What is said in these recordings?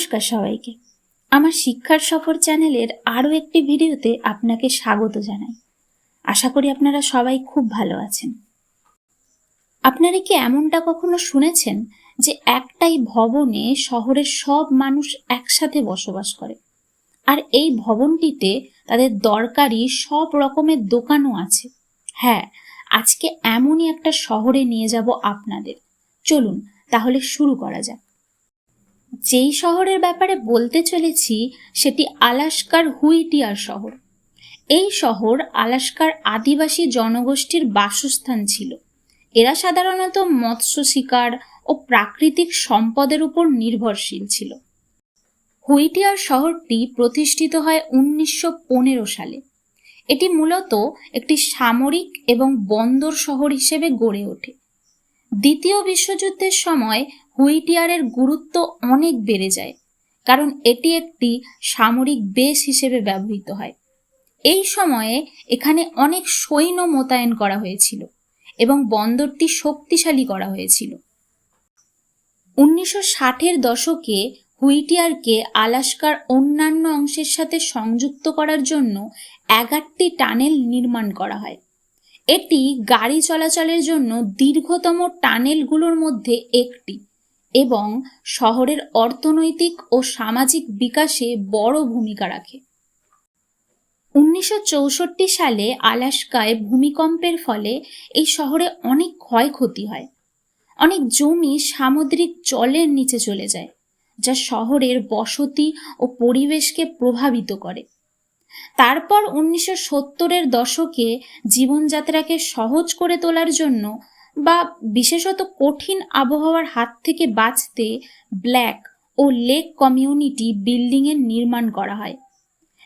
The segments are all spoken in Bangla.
নমস্কার সবাইকে। আমার শিক্ষার সফর চ্যানেলের আরও একটি ভিডিওতে আপনাকে স্বাগত জানাই। আশা করি আপনারা সবাই খুব ভালো আছেন। আপনারা কি এমনটা কখনো শুনেছেন যে একটাই ভবনে শহরের সব মানুষ একসাথে বসবাস করে? আর এই ভবনটিতে তাদের দরকারি সব রকমের দোকানও আছে। হ্যাঁ আজকে এমনই একটা শহরে নিয়ে যাব আপনাদের। চলুন, তাহলে শুরু করা যাক। যেই শহরের ব্যাপারে বলতে চলেছি, সেটি আলাস্কার হুইটিয়ার শহর। এই শহর আলাস্কার আদিবাসী জনগোষ্ঠীর বাসস্থান ছিল। এরা সাধারণত মৎস্য শিকার ও প্রাকৃতিক সম্পদের উপর নির্ভরশীল ছিল। হুইটিয়ার শহরটি প্রতিষ্ঠিত হয় উনিশশো পনেরো সালে। এটি মূলত একটি সামরিক এবং বন্দর শহর হিসেবে গড়ে ওঠে। দ্বিতীয় বিশ্বযুদ্ধের সময় হুইটিয়ারের গুরুত্ব অনেক বেড়ে যায়, কারণ এটি একটি সামরিক বেস হিসেবে ব্যবহৃত হয়। এই সময়ে এখানে অনেক সৈন্য মোতায়েন করা হয়েছিল এবং বন্দরটি শক্তিশালী করা হয়েছিল। উনিশশো ষাটের দশকে হুইটিয়ারকে আলাস্কার অন্যান্য অংশের সাথে সংযুক্ত করার জন্য এগারটি টানেল নির্মাণ করা হয়। এটি গাড়ি চলাচলের জন্য দীর্ঘতম টানেলগুলোর মধ্যে একটি। এবং শহরের অর্থনৈতিক ও সামাজিক বিকাশে বড় ভূমিকা রাখে। উনিশশো চৌষট্টি সালে আলাস্কায় ভূমিকম্পের ফলে এই শহরে অনেক ক্ষয়ক্ষতি হয়। অনেক জমি সামুদ্রিক জলের নিচে চলে যায়, যা শহরের বসতি ও পরিবেশকে প্রভাবিত করে। তারপর উনিশশো সত্তরের দশকে জীবনযাত্রাকে সহজ করে তোলার জন্য বা বিশেষত কঠিন আবহাওয়ার হাত থেকে বাঁচতে ব্ল্যাক ও লেক কমিউনিটি বিল্ডিংয়ের নির্মাণ করা হয়,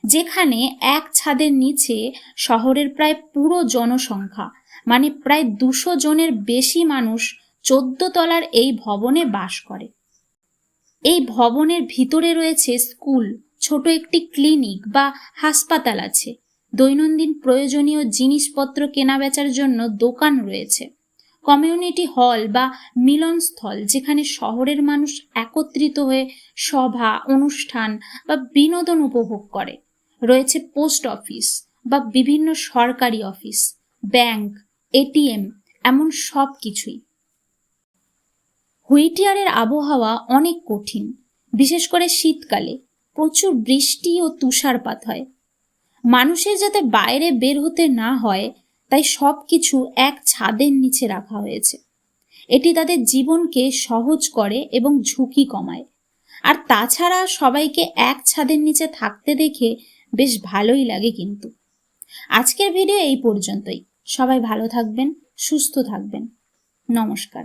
যেখানে এক ছাদের নিচে শহরের প্রায় পুরো জনসংখ্যা মানে প্রায় দুশো জনের বেশি মানুষ চোদ্দ তলার এই ভবনে বাস করে। এই ভবনের ভিতরে রয়েছে স্কুল, ছোট একটি ক্লিনিক বা হাসপাতাল আছে। দৈনন্দিন প্রয়োজনীয় জিনিসপত্র কেনাবেচার জন্য দোকান রয়েছে। কমিউনিটি হল বা মিলনস্থল, যেখানে শহরের মানুষ একত্রিত হয়ে সভা, অনুষ্ঠান বা বিনোদন উপভোগ করে। রয়েছে পোস্ট অফিস বা বিভিন্ন সরকারি অফিস, ব্যাংক এটিএম এমন সব কিছুই। হুইটিয়ারের আবহাওয়া অনেক কঠিন, বিশেষ করে শীতকালে। প্রচুর বৃষ্টি ও তুষারপাত হয়। মানুষের যাতে বাইরে বের হতে না হয় তাই সব কিছু এক ছাদের নিচে রাখা হয়েছে। এটি তাদের জীবনকে সহজ করে এবং ঝুঁকি কমায়। আর তাছাড়া সবাইকে এক ছাদের নিচে থাকতে দেখে বেশ ভালোই লাগে কিন্তু। আজকের ভিডিও এই পর্যন্তই। সবাই ভালো থাকবেন, সুস্থ থাকবেন। নমস্কার।